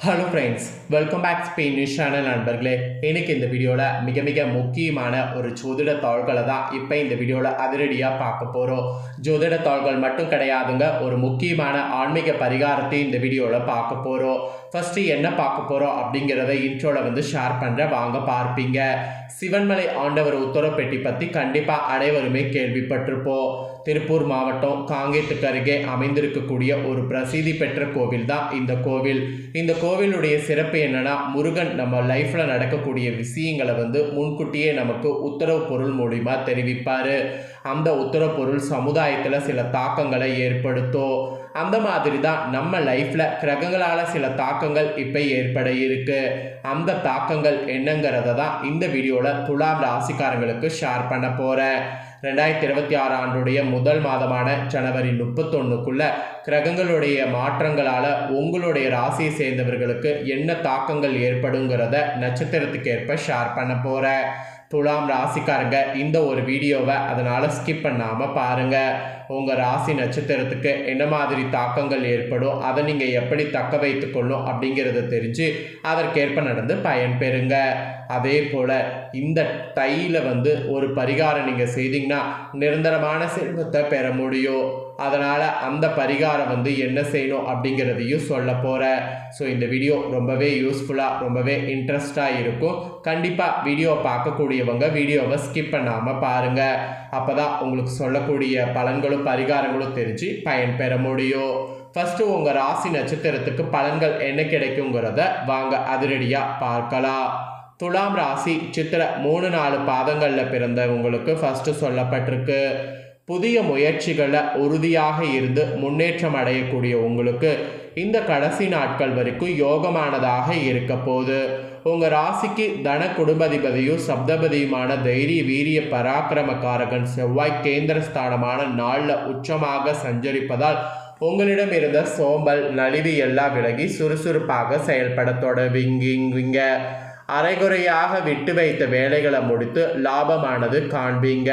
Hello friends welcome back Spain news channel நண்பர்களே. எனக்கு இந்த வீடியோவில் மிக மிக முக்கியமான ஒரு ஜோதிட தாள்களை தான் இப்போ இந்த வீடியோவில் அதிரடியாக பார்க்க போகிறோம் ஜோதிட தாள்கள் மட்டும் கிடையாதுங்க ஒரு முக்கியமான ஆன்மீக பரிகாரத்தையும் இந்த வீடியோவில் பார்க்க போகிறோம் ஃபஸ்ட்டு என்ன பார்க்க போகிறோம் அப்படிங்கிறத இன்ட்ரோவில் வந்து ஷேர் பண்ணுறேன் வாங்க பார்ப்பீங்க. சிவன்மலை ஆண்டவர் உத்தரப்பேட்டி பற்றி கண்டிப்பாக அனைவருமே கேள்விப்பட்டிருப்போம். திருப்பூர் மாவட்டம் காங்கேத்துக்கு அருகே அமைந்திருக்கக்கூடிய ஒரு பிரசித்தி பெற்ற கோவில் தான் இந்த கோவில். இந்த கோவிலுடைய சிறப்பு என்னன்னா முருகன் நம்ம லைஃப்பில் நடக்கக்கூடிய விஷயங்களை வந்து முன்கூட்டியே நமக்கு உத்தரவு பொருள் மூலிமா தெரிவிப்பார். அந்த உத்தர பொருள் சமுதாயத்தில் சில தாக்கங்களை ஏற்படுத்தும் அந்த மாதிரி தான் நம்ம லைஃப்பில் கிரகங்களால் சில தாக்கங்கள் இப்போ ஏற்பட இருக்கு. அந்த தாக்கங்கள் என்னங்கிறத தான் இந்த வீடியோவில் துலாம் ராசிக்காரங்களுக்கு ஷேர் பண்ண போகிறேன் ரெண்டாயிரத்தி இருபத்தி ஆறு ஆண்டுடைய முதல் மாதமான ஜனவரி முப்பத்தொன்னுக்குள்ள கிரகங்களுடைய மாற்றங்களால் உங்களுடைய ராசியை சேர்ந்தவர்களுக்கு என்ன தாக்கங்கள் ஏற்படுங்கிறத நட்சத்திரத்துக்கேற்ப ஷேர் பண்ண போகிறேன் துலாம் ராசிக்காரங்க இந்த ஒரு வீடியோவை அதனால் ஸ்கிப் பண்ணாமல் பாருங்கள் உங்கள் ராசி நட்சத்திரத்துக்கு என்ன மாதிரி தாக்கங்கள் ஏற்படும் அதை நீங்கள் எப்படி தக்க வைத்துக்கொள்ளும் அப்படிங்கிறத தெரிஞ்சு அதற்கேற்ப நடந்து பயன்பெறுங்க அதே போல் இந்த தையில் வந்து ஒரு பரிகாரம் நீங்கள் செய்தீங்கன்னா நிரந்தரமான செல்வத்தை பெற முடியும். அதனால் அந்த பரிகாரம் வந்து என்ன செய்யணும் அப்படிங்கிறதையும் சொல்ல போகிறேன் ஸோ இந்த வீடியோ ரொம்பவே யூஸ்ஃபுல்லாக ரொம்பவே இன்ட்ரெஸ்டாக இருக்கும். கண்டிப்பாக வீடியோ பார்க்கக்கூடியவங்க வீடியோவை ஸ்கிப் பண்ணாமல் பாருங்கள் அப்போ தான் உங்களுக்கு சொல்லக்கூடிய பலன்களும் பரிகாரங்களும் தெரிஞ்சு பயன்பெற முடியும். ஃபஸ்ட்டு உங்கள் ராசி நட்சத்திரத்துக்கு பலன்கள் என்ன கிடைக்குங்கிறத வாங்க அதிரடியாக பார்க்கலாம். துலாம் ராசி சித்திர மூணு நாலு பாதங்களில் பிறந்தவங்களுக்கு ஃபஸ்ட்டு சொல்லப்பட்டிருக்கு. புதிய முயற்சிகளை உறுதியாக இருந்து முன்னேற்றம் அடையக்கூடிய உங்களுக்கு இந்த கடைசி நாட்கள் வரைக்கும் யோகமானதாக இருக்க போது உங்கள் ராசிக்கு தன குடும்பதிபதியும் சப்தபதியுமான தைரிய வீரிய பராக்கிரமக்காரகன் செவ்வாய் கேந்திரஸ்தானமான நாளில் உச்சமாக சஞ்சரிப்பதால் உங்களிடம் இருந்த சோம்பல் நலிவு எல்லாம் விலகி சுறுசுறுப்பாக செயல்பட தொடங்குவீங்க அரைகுறையாக விட்டு வைத்த வேலைகளை முடித்து லாபமானது காண்பீங்க.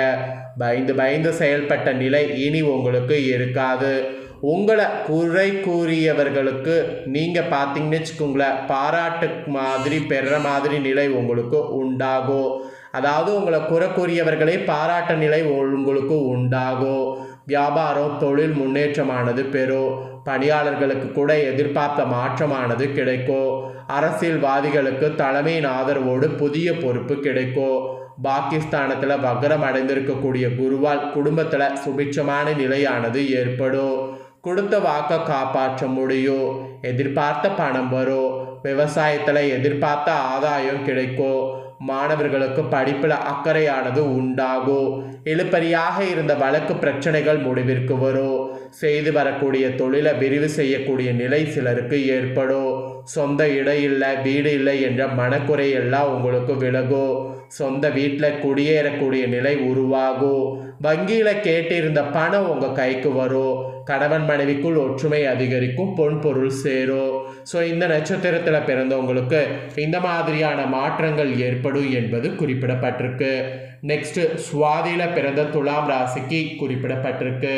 பயந்து பயந்து செயல்பட்ட நிலை இனி உங்களுக்கு இருக்காது. உங்களை குறை கூறியவர்களுக்கு நீங்கள் பார்த்தீங்கன்னு வச்சுக்கோங்களேன் பாராட்டு மாதிரி பெறுற மாதிரி நிலை உங்களுக்கு உண்டாகும். அதாவது உங்களை குறை கூறியவர்களே பாராட்ட நிலை உங்களுக்கு உண்டாகும். வியாபாரம் தொழில் முன்னேற்றமானது பெறும். பணியாளர்களுக்கு கூட எதிர்பார்த்த மாற்றமானது கிடைக்கும். அரசியல்வாதிகளுக்கு தலைமையின் ஆதரவோடு புதிய பொறுப்பு கிடைக்கும். பாகிஸ்தானத்தில் வக்ரம் அடைந்திருக்கக்கூடிய குருவால் குடும்பத்தில் சுபிட்சமான நிலையானது ஏற்படும். கொடுத்த வாக்கை காப்பாற்ற முடியும். எதிர்பார்த்த பணம் வரும். விவசாயத்தில் எதிர்பார்த்த ஆதாயம் கிடைக்கும். மாணவர்களுக்கு படிப்பில் அக்கறையானது உண்டாகும். இழுப்பறியாக இருந்த வழக்கு பிரச்சனைகள் முடிவிற்கு வரும். செய்து வரக்கூடிய தொழிலை விரிவு செய்யக்கூடிய நிலை சிலருக்கு ஏற்படும். சொந்த இடம் இல்லை வீடு இல்லை என்ற மனக்குறை எல்லாம் உங்களுக்கு விலகும். சொந்த வீட்டில் குடியேறக்கூடிய நிலை உருவாகும். வங்கியில் கேட்டிருந்த பணம் உங்கள் கைக்கு வரும். கணவன் மனைவிக்குள் ஒற்றுமை அதிகரிக்கும் பொன் பொருள் சேரும். ஸோ இந்த நட்சத்திரத்தில் பிறந்தவங்களுக்கு இந்த மாதிரியான மாற்றங்கள் ஏற்படும் என்பது குறிப்பிடப்பட்டிருக்கு. நெக்ஸ்ட் சுவாதியில் பிறந்த துலாம் ராசிக்கு குறிப்பிடப்பட்டிருக்கு.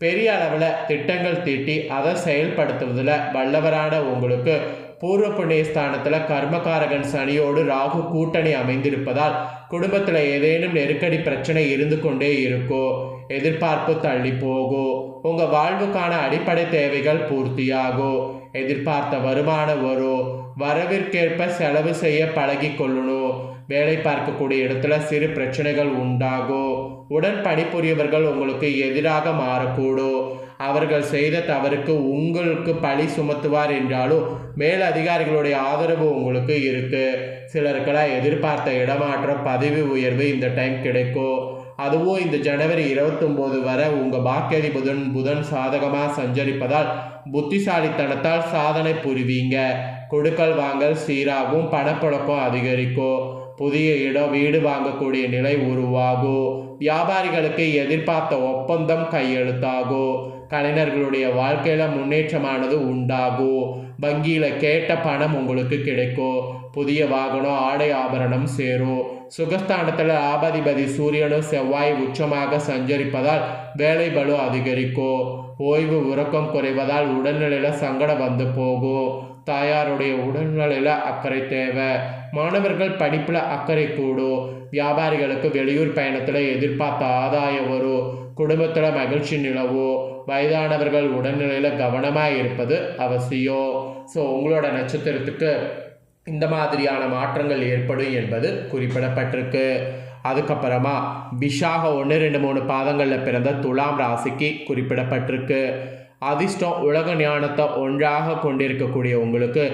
பெரிய அளவில் திட்டங்கள் தீட்டி அதை செயல்படுத்துவதில் வல்லவரான உங்களுக்கு பூர்வ புண்ணிய ஸ்தானத்தில் கர்மகாரகன் சனியோடு ராகு கூட்டணி அமைந்திருப்பதால் குடும்பத்தில் ஏதேனும் நெருக்கடி பிரச்சனை இருந்து கொண்டே இருக்கும் எதிர்பார்ப்பு தள்ளி போகும் உங்கள் வாழ்வுக்கான அடிப்படை தேவைகள் பூர்த்தியாகும் எதிர்பார்த்த வருமானம் வரும் வரவிற்கேற்ப செலவு செய்ய பழகி கொள்ளணும் வேலை பார்க்கக்கூடிய இடத்துல சிறு பிரச்சனைகள் உண்டாகும் உடன் பணிபுரியவர்கள் உங்களுக்கு எதிராக மாறக்கூடும் அவர்கள் செய்த தவறுக்கு உங்களுக்கு பழி சுமத்துவார் என்றாலும் மேல் அதிகாரிகளுடைய ஆதரவு உங்களுக்கு இருக்கு. சிலருக்கெல்லாம் எதிர்பார்த்த இடமாற்றம் பதவி உயர்வு இந்த டைம் கிடைக்கும் அதுவும் இந்த ஜனவரி இருபத்தொம்போது வரை உங்கள் பாக்கியதி புதன் புதன் சாதகமாக சஞ்சரிப்பதால் புத்திசாலித்தனத்தால் சாதனை புரிவீங்க. கொடுக்கல் வாங்கல் சீராகும் பணப்புழக்கம் அதிகரிக்கும் புதிய இடம் வீடு வாங்கக்கூடிய நிலை உருவாகும் வியாபாரிகளுக்கு எதிர்பார்த்த ஒப்பந்தம் கையெழுத்தாகும் கலைஞர்களுடைய வாழ்க்கையில் முன்னேற்றமானது உண்டாகும் வங்கியில் கேட்ட பணம் உங்களுக்கு கிடைக்கும் புதிய வாகனம் ஆடை ஆபரணம் சேரும் சுகஸ்தானத்தில் ஆபாதிபதி சூரியனும் செவ்வாய் உச்சமாக சஞ்சரிப்பதால் வேலை பலு அதிகரிக்கும் ஓய்வு உறக்கம் குறைவதால் உடல்நிலையில் சங்கடம் வந்து போகும் தாயாருடைய உடல்நிலையில் அக்கறை தேவை. மாணவர்கள் படிப்பில் அக்கறை கூடும் வியாபாரிகளுக்கு வெளியூர் பயணத்தில் எதிர்பார்த்த ஆதாயம் வரும். குடும்பத்தில் மகிழ்ச்சி நிலவும். வயதானவர்கள் உடல்நிலையில் கவனமாக இருப்பது அவசியம். ஸோ உங்களோட நட்சத்திரத்துக்கு இந்த மாதிரியான மாற்றங்கள் ஏற்படும் என்பது குறிப்பிடப்பட்டிருக்கு. அதுக்கப்புறமா விஷாக ஒன்று ரெண்டு மூணு பாதங்களில் பிறந்த துலாம் ராசிக்கு குறிப்பிடப்பட்டிருக்கு. அதிர்ஷ்டம் உலக ஞானத்தை ஒன்றாக கொண்டிருக்கக்கூடிய உங்களுக்கு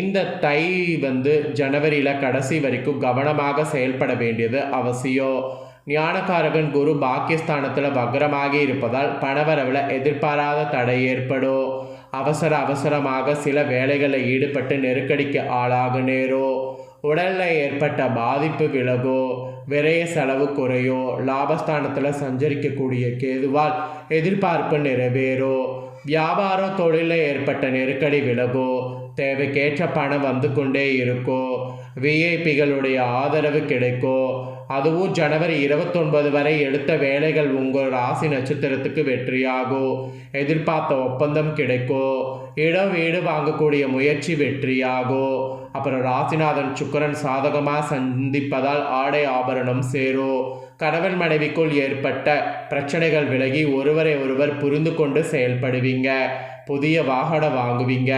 இந்த தை வந்து ஜனவரியில் கடைசி வரைக்கும் கவனமாக செயல்பட வேண்டியது அவசியம். ஞானகாரகன் குரு பாக்கியஸ்தானத்தில் வக்ரமாகி இருப்பதால் பணவரவில் எதிர்பாராத தடை ஏற்படும் அவசர அவசரமாக சில வேலைகளில் ஈடுபட்டு நெருக்கடிக்கு ஆளாக நேரோ. உடலில் ஏற்பட்ட பாதிப்பு விலகோ. விரைய செலவு குறையோ. லாபஸ்தானத்தில் சஞ்சரிக்கக்கூடிய கேதுவால் எதிர்பார்ப்பு நிறைவேறும் வியாபாரம் தொழிலில் ஏற்பட்ட நெருக்கடி விலகோ. தேவைக்கேற்ற பணம் வந்து கொண்டே இருக்கோ. விஐபிகளுடைய ஆதரவு கிடைக்கும் அதுவும் ஜனவரி இருபத்தொன்பது வரை எடுத்த வேலைகள் உங்கள் ராசி நட்சத்திரத்துக்கு வெற்றியாகும் எதிர்பார்த்த ஒப்பந்தம் கிடைக்கும் இடம் வீடு வாங்கக்கூடிய முயற்சி வெற்றியாகும் அப்புறம் ராசிநாதன் சுக்கரன் சாதகமாக சந்திப்பதால் ஆடை ஆபரணம் சேரும் கணவன் மனைவிக்குள் ஏற்பட்ட பிரச்சனைகள் விலகி ஒருவரை ஒருவர் புரிந்து கொண்டு செயல்படுவீங்க. புதிய வாகனம் வாங்குவீங்க.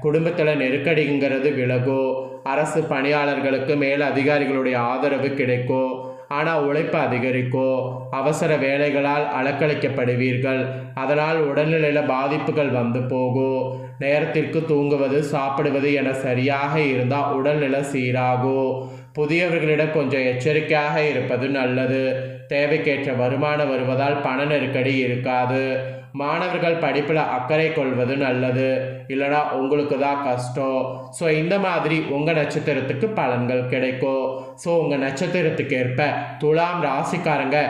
குடும்பத்தில் நெருக்கடிங்கிறது விலகும் அரசு பணியாளர்களுக்கு மேல் அதிகாரிகளுடைய ஆதரவு கிடைக்கும் ஆனால் உழைப்பு அதிகரிக்கும் அவசர வேலைகளால் அலக்களிக்கப்படுவீர்கள் அதனால் உடல்நிலையில் பாதிப்புகள் வந்து போகும் நேரத்திற்கு தூங்குவது சாப்பிடுவது என சரியாக இருந்தால் உடல்நிலை சீராகும் புதியவர்களிடம் கொஞ்சம் எச்சரிக்கையாக இருப்பது நல்லது. தேவைக்கேற்ற வருமானம் வருவதால் பண நெருக்கடி இருக்காது. மாணவர்கள் படிப்பில் அக்கறை கொள்வது நல்லது. இல்லைனா உங்களுக்கு தான் கஷ்டம். ஸோ இந்த மாதிரி உங்கள் நட்சத்திரத்துக்கு பலன்கள் கிடைக்கும். ஸோ உங்கள் நட்சத்திரத்துக்கு ஏற்ப துலாம் ராசிக்காரங்க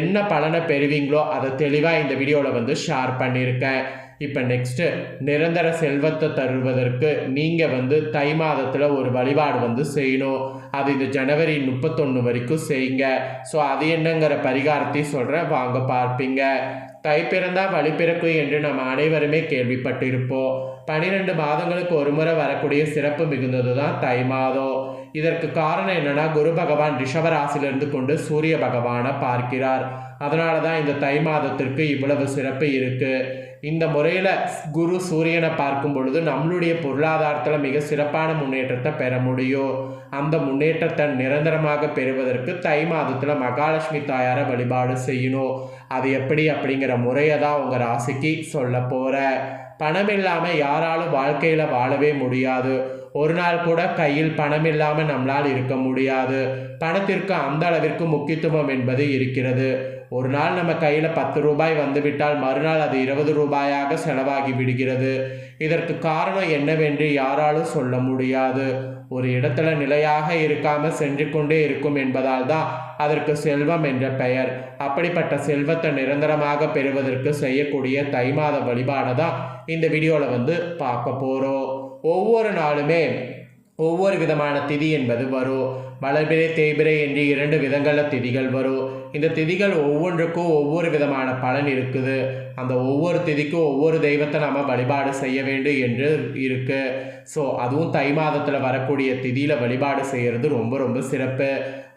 என்ன பலனை பெறுவீங்களோ அதை தெளிவாக இந்த வீடியோவில் வந்து ஷேர் பண்ணியிருக்கேன். இப்போ நெக்ஸ்ட்டு நிரந்தர செல்வத்தை தருவதற்கு நீங்கள் வந்து தை மாதத்தில் ஒரு வழிபாடு வந்து செய்யணும். அது இந்த ஜனவரி முப்பத்தொன்று வரைக்கும் செய்யுங்க. ஸோ அது என்னங்கிற பரிகாரத்தையும் சொல்கிறேன் வாங்க பார்ப்பீங்க. தை வழி பிறக்கும் என்று நம்ம அனைவருமே கேள்விப்பட்டிருப்போம். பனிரெண்டு மாதங்களுக்கு ஒரு முறை வரக்கூடிய சிறப்பு மிகுந்தது தான் தை மாதம். இதற்கு காரணம் என்னன்னா குரு பகவான் ரிஷபராசிலிருந்து கொண்டு சூரிய பகவானை பார்க்கிறார். அதனால தான் இந்த தை மாதத்திற்கு இவ்வளவு சிறப்பு இருக்குது இந்த முறையில் குரு சூரியனை பார்க்கும் பொழுது நம்மளுடைய பொருளாதாரத்தில் மிக சிறப்பான முன்னேற்றத்தை பெற முடியும். அந்த முன்னேற்றத்தை நிரந்தரமாக பெறுவதற்கு தை மாதத்தில் மகாலட்சுமி தாயாரை வழிபாடு செய்யணும். அது எப்படி அப்படிங்கிற முறையை தான் உங்கள் ராசிக்கு சொல்ல போகிற பணம் இல்லாமல் யாராலும் வாழ்க்கையில் வாழவே முடியாது. ஒரு நாள் கூட கையில் பணம் இல்லாமல் நம்மளால் இருக்க முடியாது. பணத்திற்கு அந்த அளவிற்கு முக்கியத்துவம் என்பது இருக்கிறது. ஒரு நாள் நம்ம கையில் பத்து ரூபாய் வந்துவிட்டால் மறுநாள் அது இருபது ரூபாயாக செலவாகி விடுகிறது. இதற்கு காரணம் என்னவென்று யாராலும் சொல்ல முடியாது. ஒரு இடத்துல நிலையாக இருக்காம சென்று கொண்டே இருக்கும் என்பதால் தான் அதற்கு செல்வம் என்ற பெயர். அப்படிப்பட்ட செல்வத்தை நிரந்தரமாக பெறுவதற்கு செய்யக்கூடிய தை மாத வழிபாடை தான் இந்த வீடியோவில் வந்து பார்க்க போகிறோம் ஒவ்வொரு நாளுமே ஒவ்வொரு விதமான திதி என்பது வரும். வளர்பிறை தேய்பிறை என்று இரண்டு விதங்களில் திதிகள் வரும். இந்த திதிகள் ஒவ்வொன்றுக்கும் ஒவ்வொரு விதமான பலன் இருக்குது. அந்த ஒவ்வொரு திதிக்கும் ஒவ்வொரு தெய்வத்தை நம்ம வழிபாடு செய்ய வேண்டும் என்று இருக்கு. ஸோ அதுவும் தை மாதத்தில் வரக்கூடிய திதியில் வழிபாடு செய்கிறது ரொம்ப ரொம்ப சிறப்பு.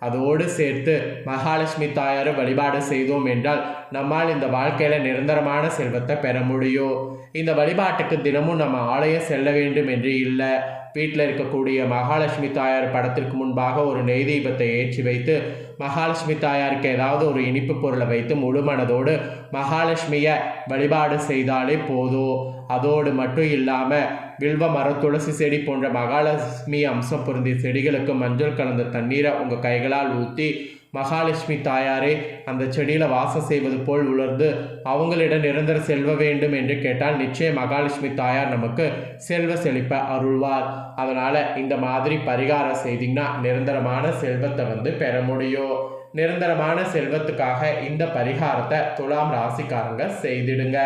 அதோடு சேர்த்து மகாலட்சுமி தாயாரை வழிபாடு செய்தோம் என்றால் நம்மால் இந்த வாழ்க்கையில் நிரந்தரமான செல்வத்தை பெற முடியும். இந்த வழிபாட்டுக்கு தினமும் நம்ம ஆலயம் செல்ல வேண்டும் என்று இல்லை. வீட்டில் இருக்கக்கூடிய மகாலட்சுமி தாயார் படத்திற்கு முன்பாக ஒரு நெய் தீபத்தை ஏற்றி வைத்து மகாலட்சுமி தாயாருக்கு ஏதாவது ஒரு இனிப்பு பொருளை வைத்து முழு மனதோடு மகாலட்சுமியை வழிபாடு செய்தாலே போதும் அதோடு மட்டும் இல்லாமல் வில்வ மரம் துளசி செடி போன்ற மகாலட்சுமி அம்சம் பொருந்திய செடிகளுக்கு மஞ்சள் கலந்த தண்ணீரை உங்கள் கைகளால் ஊற்றி மகாலட்சுமி தாயாரே அந்த செடியில் வாசம் செய்வது போல் உலர்ந்து அவங்களிடம் நிரந்தர செல்வ வேண்டும் என்று கேட்டால் நிச்சயம் மகாலட்சுமி தாயார் நமக்கு செல்வ செழிப்பை அருள்வார். அதனால் இந்த மாதிரி பரிகாரம் செய்திங்கன்னா நிரந்தரமான செல்வத்தை வந்து பெற முடியும். நிரந்தரமான செல்வத்துக்காக இந்த பரிகாரத்தை துலாம் ராசிக்காரங்க செய்திடுங்க.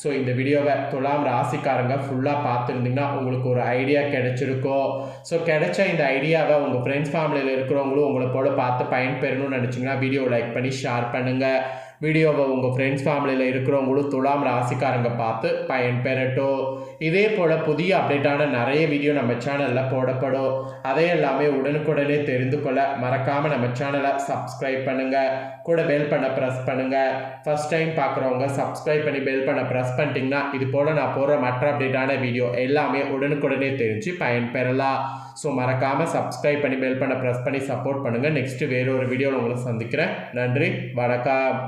ஸோ இந்த வீடியோவை துலாம் ராசிக்காரங்க ஃபுல்லாக பார்த்துருந்தீங்கன்னா உங்களுக்கு ஒரு ஐடியா கிடைச்சிருக்கும். ஸோ கிடைச்ச இந்த ஐடியாவை உங்கள் ஃப்ரெண்ட்ஸ் ஃபேமிலியில் இருக்கிறவங்களும் உங்களை போல பார்த்து பயன்பெறணும்னு நினச்சிங்கன்னா வீடியோ லைக் பண்ணி ஷேர் பண்ணுங்கள் வீடியோவை உங்கள் ஃப்ரெண்ட்ஸ் ஃபேமிலியில் இருக்கிறவங்களும் துலாம் ராசிக்காரங்க பார்த்து பயன்பெறட்டும். இதே போல் புதிய அப்டேட்டான நிறைய வீடியோ நம்ம சேனலில் போடப்படும். அதே எல்லாமே உடனுக்குடனே தெரிந்து கொள்ள மறக்காமல் நம்ம சேனலை சப்ஸ்கிரைப் பண்ணுங்கள் கூட பெல் பண்ண ப்ரெஸ் பண்ணுங்கள் ஃபஸ்ட் டைம் பார்க்குறவங்க சப்ஸ்கிரைப் பண்ணி பெல் பண்ண ப்ரெஸ் பண்ணிட்டீங்கன்னா இது போல் நான் போடுற மற்ற அப்டேட்டான வீடியோ எல்லாமே உடனுக்குடனே தெரிஞ்சு பயன்பெறலாம். ஸோ மறக்காமல் சப்ஸ்கிரைப் பண்ணி பெல் பண்ண ப்ரெஸ் பண்ணி சப்போர்ட் பண்ணுங்கள் நெக்ஸ்ட்டு வேறொரு வீடியோவில் உங்களை சந்திக்கிறேன். நன்றி வணக்கம்.